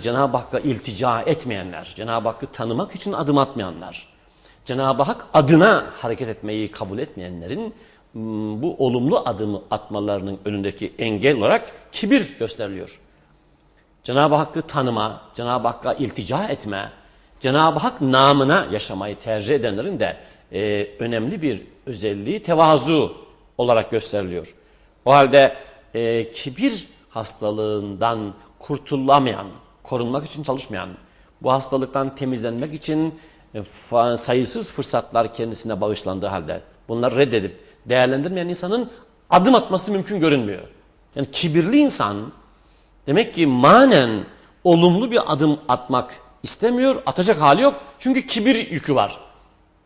Cenab-ı Hakk'a iltica etmeyenler, Cenab-ı Hakk'ı tanımak için adım atmayanlar, Cenab-ı Hak adına hareket etmeyi kabul etmeyenlerin mm, bu olumlu adımı atmalarının önündeki engel olarak kibir gösteriliyor. Cenab-ı Hakk'ı tanıma, Cenab-ı Hakk'a iltica etme, Cenab-ı Hak namına yaşamayı tercih edenlerin de e, önemli bir özelliği tevazu olarak gösteriliyor. O halde e, kibir hastalığından kurtulamayan, korunmak için çalışmayan, bu hastalıktan temizlenmek için e, sayısız fırsatlar kendisine bağışlandığı halde bunları reddedip değerlendirmeyen insanın adım atması mümkün görünmüyor. Yani kibirli insan demek ki manen olumlu bir adım atmak istemiyor, atacak hali yok. Çünkü kibir yükü var.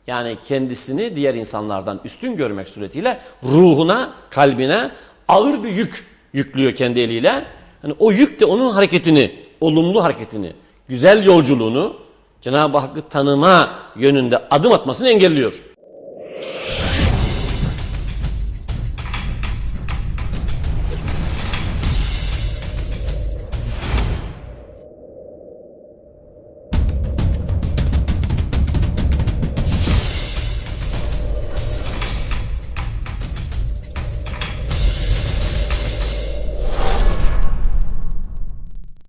Yani kendisini diğer insanlardan üstün görmek suretiyle ruhuna, kalbine ağır bir yük yüklüyor kendi eliyle. Hani o yük de onun hareketini, olumlu hareketini, güzel yolculuğunu Cenab-ı Hakk'ı tanıma yönünde adım atmasını engelliyor.